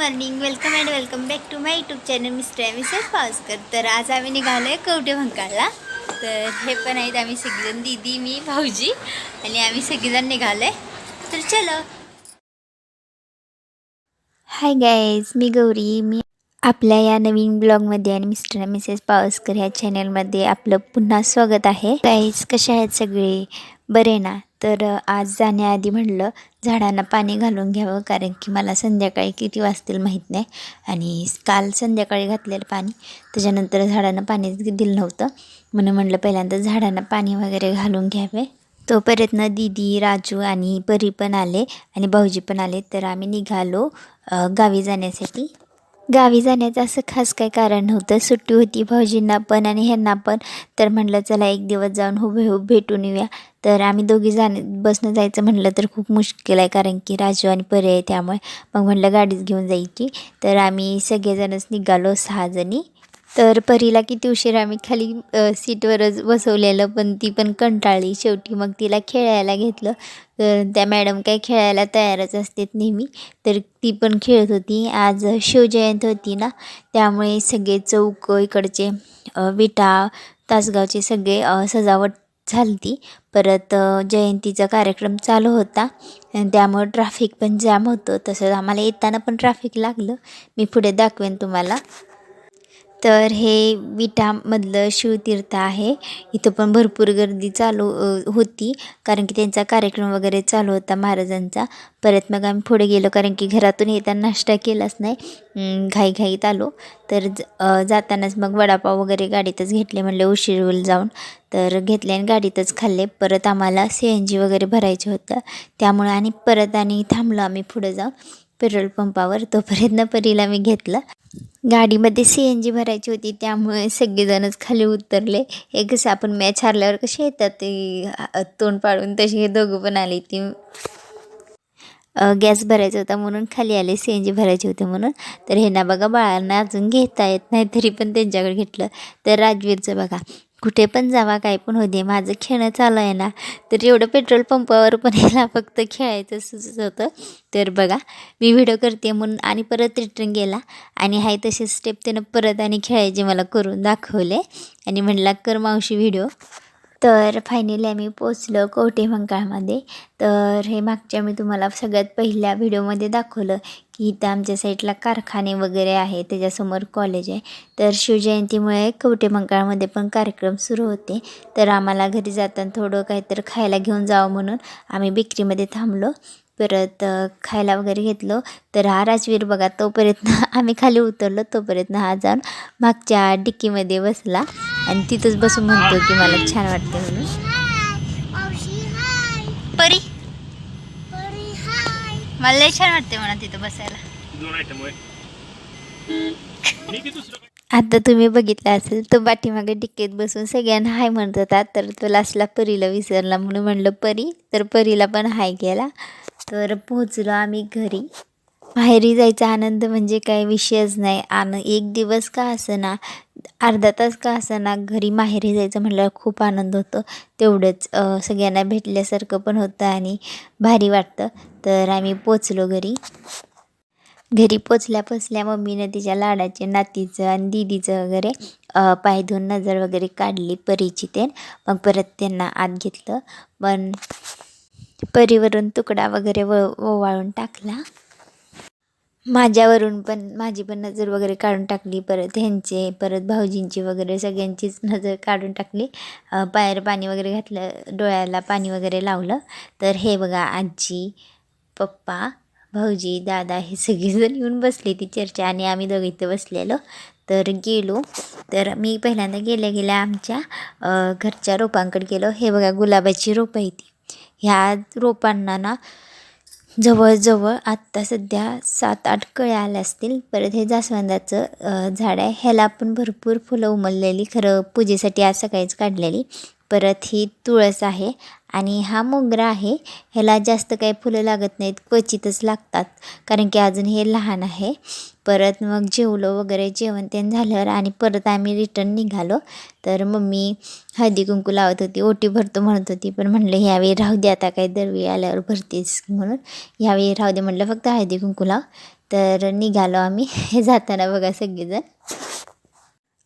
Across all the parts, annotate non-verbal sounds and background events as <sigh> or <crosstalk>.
Morning welcome and welcome back to my YouTube channel mister missus Pawaskar तर आज आम्ही निघालो आहे कवटे भंकाळला. तर हे पण आहेत आम्ही सगळीजण दीदी मी भाऊजी आणि आम्ही सगळीजण निघालो आहे तर चलो. हाय गाईज मी गौरी मी आपल्या या नवीन ब्लॉगमध्ये आणि मिस्टर आणि मिसेस पावसकर ह्या चॅनलमध्ये आपलं पुन्हा स्वागत आहे. गाईज कसे आहेत सगळे? बरे ना? तर आज जाण्याआधी म्हणलं झाडांना पाणी घालून घ्यावं कारण की मला संध्याकाळी किती वाजतील माहीत नाही. आणि काल संध्याकाळी घातलेलं पाणी त्याच्यानंतर झाडांना पाणी दिलं नव्हतं. म्हणून म्हणलं पहिल्यांदा झाडांना पाणी वगैरे घालून घ्यावे. तोपर्यंत ना दीदी राजू आणि परी पण आले आणि भाऊजी पण आले. तर आम्ही निघालो गावी जाण्यासाठी. गावी जाण्याचं असं खास काही कारण नव्हतं. सुट्टी होती भाऊजींना पण आणि ह्यांना पण. तर म्हटलं चला एक दिवस जाऊन हुबेहूब भेटून येऊया. तर आम्ही दोघी जाण बसनं जायचं म्हटलं तर खूप मुश्किल आहे कारण की राजू आणि पर्याय त्यामुळे. मग म्हटलं गाडीच घेऊन जायची तर आम्ही सगळेजणच निघालो सहा जणी. तर परीला किती उशीर आम्ही खाली सीटवरच बसवलेलं पण ती पण कंटाळली. शेवटी मग तिला खेळायला घेतलं. तर त्या मॅडम काही खेळायला तयारच असतात नेहमी. तर ती पण खेळत होती. आज शिवजयंती होती ना त्यामुळे सगळे चौक इकडचे विटा तासगावचे सगळे सजावट सजावट झालती. परत जयंतीचा कार्यक्रम चालू होता. आणि त्यामुळं ट्रॅफिक पण जाम होतं. तसंच आम्हाला येताना पण ट्रॅफिक लागलं. मी पुढे दाखवेन तुम्हाला. तर हे विटामधलं शिवतीर्थ आहे. इथं पण भरपूर गर्दी चालू होती. कारण की त्यांचा कार्यक्रम वगैरे चालू होता महाराजांचा. परत मग आम्ही पुढे गेलो कारण की घरातून येताना नाश्ता केलाच नाही. घाई घाईघाईत आलो. तर ज- जातानाच मग वडापाव वगैरे गाडीतच घेतले म्हणले उशीर होईल जाऊन. तर घेतले आणि गाडीतच खाल्ले. परत आम्हाला सी एन जी वगैरे भरायचं होतं. त्यामुळे आणि परत आणि थांबलो आम्ही पुढे जाऊन. पेट्रोल पंपावर तोपर्यंत परीला मी घेतलं. गाडीमध्ये सी एन जी भरायची होती त्यामुळे सगळेजणच खाली उतरले. हे कसं आपण मॅच हारल्यावर कसे येतात ते तोंड पाडून तशी हे दोघं पण आले ती. गॅस भरायचा होता म्हणून खाली आले सी एन जी भरायची होती म्हणून. तर हे ना बघा बाळांना अजून घेता येत नाही तरी पण त्यांच्याकडे घेतलं. तर राजवीरचं बघा कुठे पण जावा काय पण होऊ दे. माझं खेळणं चालू आहे ना तर एवढं पेट्रोल पंपावर पण याला फक्त खेळायचं सुचत होतं. तर बघा मी व्हिडिओ करते म्हणून आणि परत रिटर्न गेला. आणि हाय तसे स्टेप त्यानं परत आणि खेळायचे मला करून दाखवले. आणि म्हणला कर मावशी व्हिडिओ तर फायनली आम्ही पोचलो कवठे तर हे मागच्या मी तुम्हाला सगळ्यात पहिल्या व्हिडिओमध्ये दाखवलं की इथं आमच्या साईडला कारखाने वगैरे आहे त्याच्यासमोर कॉलेज आहे. तर शिवजयंतीमुळे कवठे पण कार्यक्रम सुरू होते. तर आम्हाला घरी जाताना थोडं काहीतरी खायला घेऊन जावं म्हणून आम्ही बेकरीमध्ये थांबलो. परत खायला वगैरे घेतलं. तर हा राजवीर बघा तोपर्यंत <laughs> आम्ही खाली उतरलो. तोपर्यंत हा जाऊन मागच्या डिक्कीमध्ये बसला. आणि तिथंच बसून म्हणतो की मला छान वाटते म्हणून. परी. मला छान वाटते म्हणा तिथं बसायला. आता तुम्ही बघितलं असेल तो पाठीमागे डिक्कीत बसून सगळ्यांना हाय म्हणत होता. तर तो लास्टला परीला विसरला म्हणून म्हणलं परी. तर परीला पण हाय केला. तर पोहोचलो आम्ही घरी. माहेरी जायचा आनंद म्हणजे काही विषयच नाही. आणि एक दिवस का ना अर्धा तास का ना घरी माहेरी जायचं म्हटल्यावर खूप आनंद होतो. तेवढंच सगळ्यांना भेटल्यासारखं पण होतं आणि भारी वाटतं. तर आम्ही पोचलो घरी. घरी पोचल्या पोचल्या मम्मीनं तिच्या लाडाचे नातीचं आणि दिदीचं वगैरे पाय धुवून नजर वगैरे काढली परीची ते मग परत त्यांना आत घेतलं. पण परीवरून तुकडा वगैरे व ओवाळून टाकला. माझ्यावरून पण माझी पण नजर वगैरे काढून टाकली. परत ह्यांचे परत भाऊजींची वगैरे सगळ्यांचीच नजर काढून टाकली. पायर पायावर पाणी वगैरे घातलं डोळ्याला पाणी वगैरे लावलं. तर हे बघा आजी पप्पा भाऊजी दादा हे सगळेजण येऊन बसले ती चर्चा आणि आम्ही दोघं इथं बसलेलो. तर गेलो. तर मी पहिल्यांदा गेल्या गेल्या आमच्या घरच्या रोपांकडे गेलो. हे बघा गुलाबाची रोपं आहे ती. ह्या रोपांना ना जवळजवळ आत्ता सध्या सात आठ कळ्या आल्या असतील. परत हे जास्वंदाचं झाड आहे. ह्याला पण भरपूर फुलं उमललेली खरं पूजेसाठी आज सकाळीच काढलेली. परत ही तुळस आहे. आणि हा मोगरा आहे ह्याला जास्त काही फुलं लागत नाहीत क्वचितच लागतात. कारण की अजून हे लहान आहे. परत मग जेवलो वगैरे जेवण ते झाल्यावर आणि परत आम्ही रिटर्न निघालो. तर मम्मी हळदी कुंकू लावत होती ओटी भरतो म्हणत होती. पण म्हणलं ह्यावेळी राहू दे आता काही दरवेळी आल्यावर भरतेस म्हणून. ह्यावेळी राहू दे म्हटलं फक्त हळदी कुंकू लाव. तर निघालो आम्ही. हे जाताना बघा सगळेजण.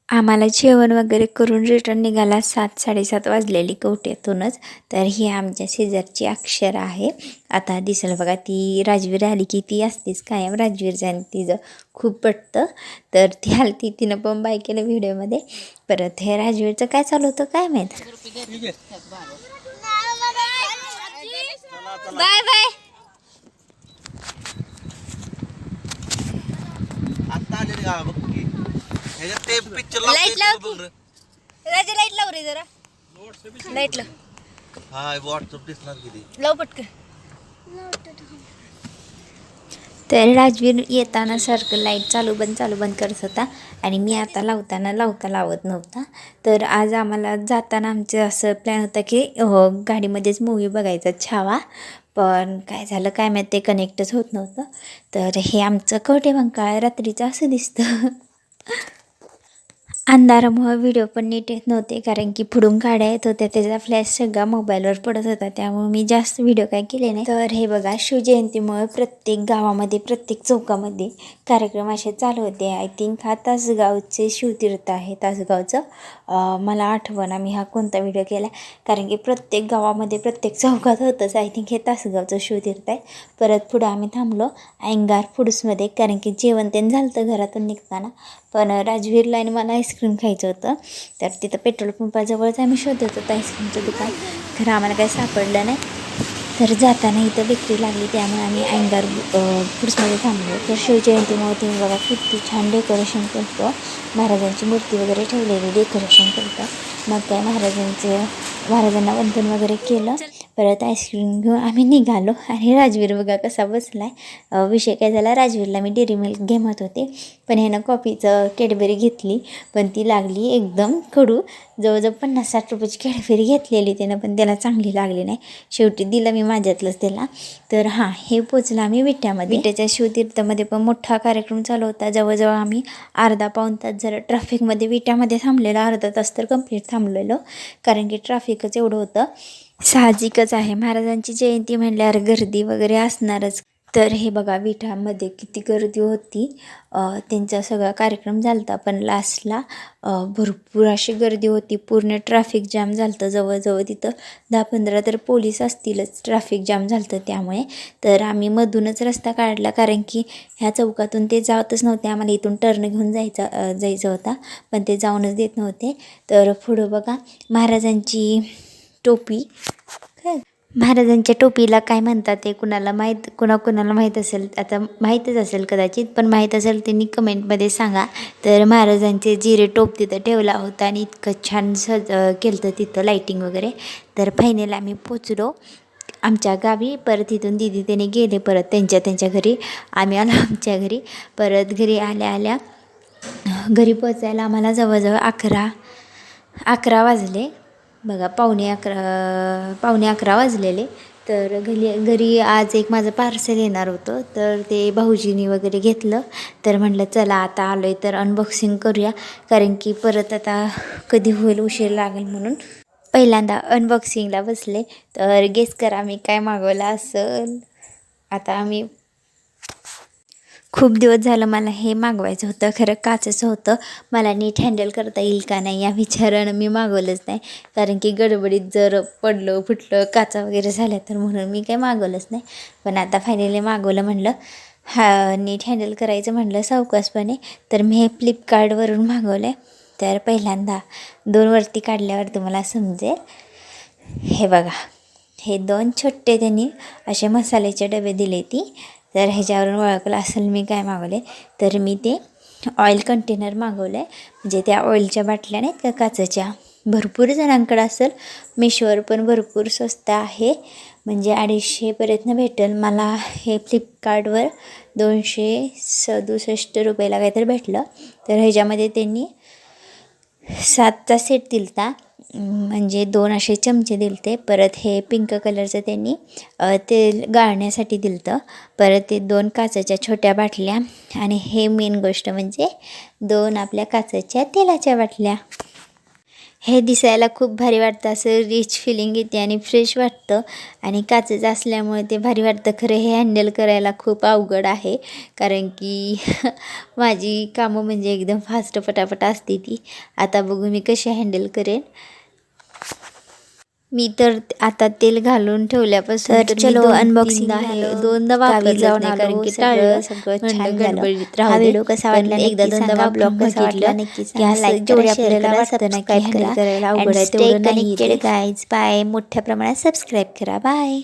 आम्हाला जेवण वगैरे करून रिटर्न निघाला सात साडेसात वाजलेली कवट्यातूनच. तर ही आमच्या शेजारची अक्षर आहे. आता दिसेल बघा ती राजवीर आली की ती असतेच कायम. राजवीरचं आणि तिचं खूप पटतं. तर ती आली ती तिनं पण बाय केलं व्हिडिओमध्ये. परत हे राजवीरचं काय चालू होतं काय माहीत? Bye bye. आता ह्याच्यात ते पिक्चर Light लाव की. राजा लाइट लाव रे जरा. लाइट लाव. हा व्हॉट्सअप दिसणार किती लाव पटकन. तर राजवीर येताना सारखं लाइट चालू बंद चालू बंद करत होता. आणि मी आता लावताना लावता लावत नव्हता. तर आज आम्हाला जाताना आमचं असं प्लॅन होता की हो गाडीमध्येच मूवी बघायचा छावा. पण काय झालं काय माहीत ते कनेक्टच होत नव्हतं. तर हे आमचं कवटे काळ रात्रीचं असं दिसतं. अंधारामुळं व्हिडिओ पण नीट येत नव्हते कारण की पुढून गाड्या येत होत्या त्याचा फ्लॅश सगळा मोबाईलवर पडत होता त्यामुळे मी जास्त व्हिडिओ काय केले नाही. तर हे बघा शिवजयंतीमुळे प्रत्येक गावामध्ये प्रत्येक चौकामध्ये कार्यक्रम असे चालू होते. आय थिंक हा तासगावचे शिवतीर्थ आहे तासगावचं. मला आठवण मी हा कोणता व्हिडिओ केला कारण की प्रत्येक गावामध्ये प्रत्येक चौकात होतंच. आय थिंक हे तासगावचं शिवतीर्थ आहे. परत पुढं आम्ही थांबलो अँगार फूड्समध्ये कारण की जेवण ते झालं होतं घरातून निघताना. पण राजवीरला आणि मला आईस्क्रीम खायचं होतं. तर तिथं पेट्रोल पंपाजवळच आम्ही शोधत होतो आईस्क्रीमचं दुकान. खरं आम्हाला काही सापडलं नाही. तर जाताना इथं विक्री लागली. त्यामुळे आम्ही अँगार फूड्समध्ये थांबलो. तर शिवजयंतीमुळे तुम्ही बघा किती छान डेकोरेशन करतो. महाराजांची मूर्ती वगैरे ठेवलेली डेकोरेशन करतं मग काय महाराजांचे महाराजांना वंदन वगैरे केलं. परत आईस्क्रीम घेऊन आम्ही निघालो. आणि राजवीर बघा कसा बसला आहे विषय काय झाला राजवीरला मी डेअरी मिल्क घेमत होते. पण ह्यानं कॉफीचं कॅडबरी घेतली. पण ती लागली एकदम कडू. जवळजवळ पन्नास साठ रुपयाची कॅडबरी घेतलेली त्यानं पण त्याला चांगली लागली नाही. शेवटी दिलं मी माझ्यातलंच त्याला. तर हां हे पोचलं आम्ही विट्यामध्ये. विट्याच्या शिवतीर्थामध्ये पण मोठा कार्यक्रम चालू होता. जवळजवळ आम्ही अर्धा पाऊण तास जरा ट्रॅफिकमध्ये विट्यामध्ये थांबलेलो. अर्धा तास तर कंप्लीट थांबलेलो. कारण की ट्रॅफिकच एवढं होतं. साहजिकच आहे. महाराजांची जयंती म्हणल्यावर गर्दी वगैरे असणारच. तर हे बघा विठामध्ये किती गर्दी होती. त्यांचा सगळा कार्यक्रम झाला होता पण लास्टला भरपूर अशी गर्दी होती. पूर्ण ट्रॅफिक जाम झालं होतं जवळजवळ तिथं दहा पंधरा तर पोलीस असतीलच. ट्रॅफिक जाम झालं होतं त्यामुळे. तर आम्ही मधूनच रस्ता काढला कारण की ह्या चौकातून ते जातच नव्हते. आम्हाला इथून टर्न घेऊन जायचा जायचं होता पण ते जाऊनच देत नव्हते. तर पुढं बघा महाराजांची टोपी. काय महाराजांच्या टोपीला काय म्हणतात ते कुणाला माहीत कुणा कुणाला माहीत असेल आता माहीतच असेल कदाचित पण माहीत असेल त्यांनी कमेंटमध्ये सांगा. तर महाराजांचे जिरे टोप तिथं ठेवला होता आणि इतकं छान सज केलं होतं तिथं लाईटिंग वगैरे. तर फायनल आम्ही पोचलो आमच्या गावी. परत इथून दिदी त्याने गेले परत त्यांच्या त्यांच्या घरी. आम्ही आलो आमच्या घरी. परत घरी आल्या आल्या घरी पोचायला आम्हाला जवळजवळ अकरा अकरा वाजले. बघा पावणे अकरा पावणे अकरा वाजलेले. तर घरी घरी आज एक माझं पार्सल येणार होतं. तर ते भाऊजीनी वगैरे घेतलं. तर म्हटलं चला आता आलो आहे तर अनबॉक्सिंग करूया. कारण की परत आता कधी होईल उशीर लागेल म्हणून. पहिल्यांदा अनबॉक्सिंगला बसले. तर गेस करा मी काय मागवलं असेल. आता आम्ही खूप दिवस झालं मला हे मागवायचं होतं. खरं काचेचं होतं मला नीट हँडल करता येईल का नाही या विचारानं मी मागवलंच नाही. कारण की गडबडीत जर पडलं फुटलं काचा वगैरे झाल्या तर म्हणून मी काही मागवलंच नाही. पण आता फायनली मागवलं म्हणलं. हा नीट हँडल करायचं म्हणलं सावकाशपणे. तर मी हे फ्लिपकार्टवरून मागवलं आहे तर पहिल्यांदा दोन वरती काढल्यावर तुम्हाला समजेल. हे बघा. हे दोन छोटे त्यांनी असे मसाल्याचे डबे दिले ती. तर ह्याच्यावरून ओळखलं असेल मी काय मागवले तर मी ते ऑइल कंटेनर मागवलं आहे म्हणजे त्या ऑइलच्या बाटल्या नाहीत का काचेच्या? भरपूर जणांकडे असेल. मिशोवर पण भरपूर स्वस्त आहे. म्हणजे अडीचशेपर्यंत भेटेल. मला हे फ्लिपकार्टवर दोनशे सदुसष्ट रुपयाला काहीतरी भेटलं. तर ह्याच्यामध्ये त्यांनी सातचा सेट दिलता. म्हणजे दोन असे चमचे दिलते. परत हे पिंक कलरचं त्यांनी तेल गाळण्यासाठी दिलं परत ते दोन काचेच्या छोट्या बाटल्या आणि हे मेन गोष्ट म्हणजे दोन आपल्या काचेच्या तेलाच्या बाटल्या. हे दिसायला खूप भारी वाटतं. असं रिच फिलिंग येते आणि फ्रेश वाटतं. आणि काचेचं असल्यामुळे ते भारी वाटतं. खरं हे हँडल करायला खूप अवघड आहे. कारण की <laughs> माझी कामं म्हणजे एकदम फास्ट पटापट असते ती. आता बघू मी कशी हँडल करेन. मी तर आता तेल घालून ठेवल्यापासून तर चलो, दोन- unboxing तीनदा झालं. हे दोनदा वापरलं जाऊन कारण की सगळं- टाळलं सगळं म्हणलं छान झालं. गडबडीत राहू दे. व्हिडिओ कसा वाटला एकदा दोनदा ब्लॉग कसा. वाटला नक्की की सांगा. असं Like जेवढे आपल्याला करा, वाटतं ना की subscribe हँडल करा. करायला अवघड आहे तेवढं नाही guys. Bye. मोठ्या प्रमाणात सबस्क्राईब करा बाय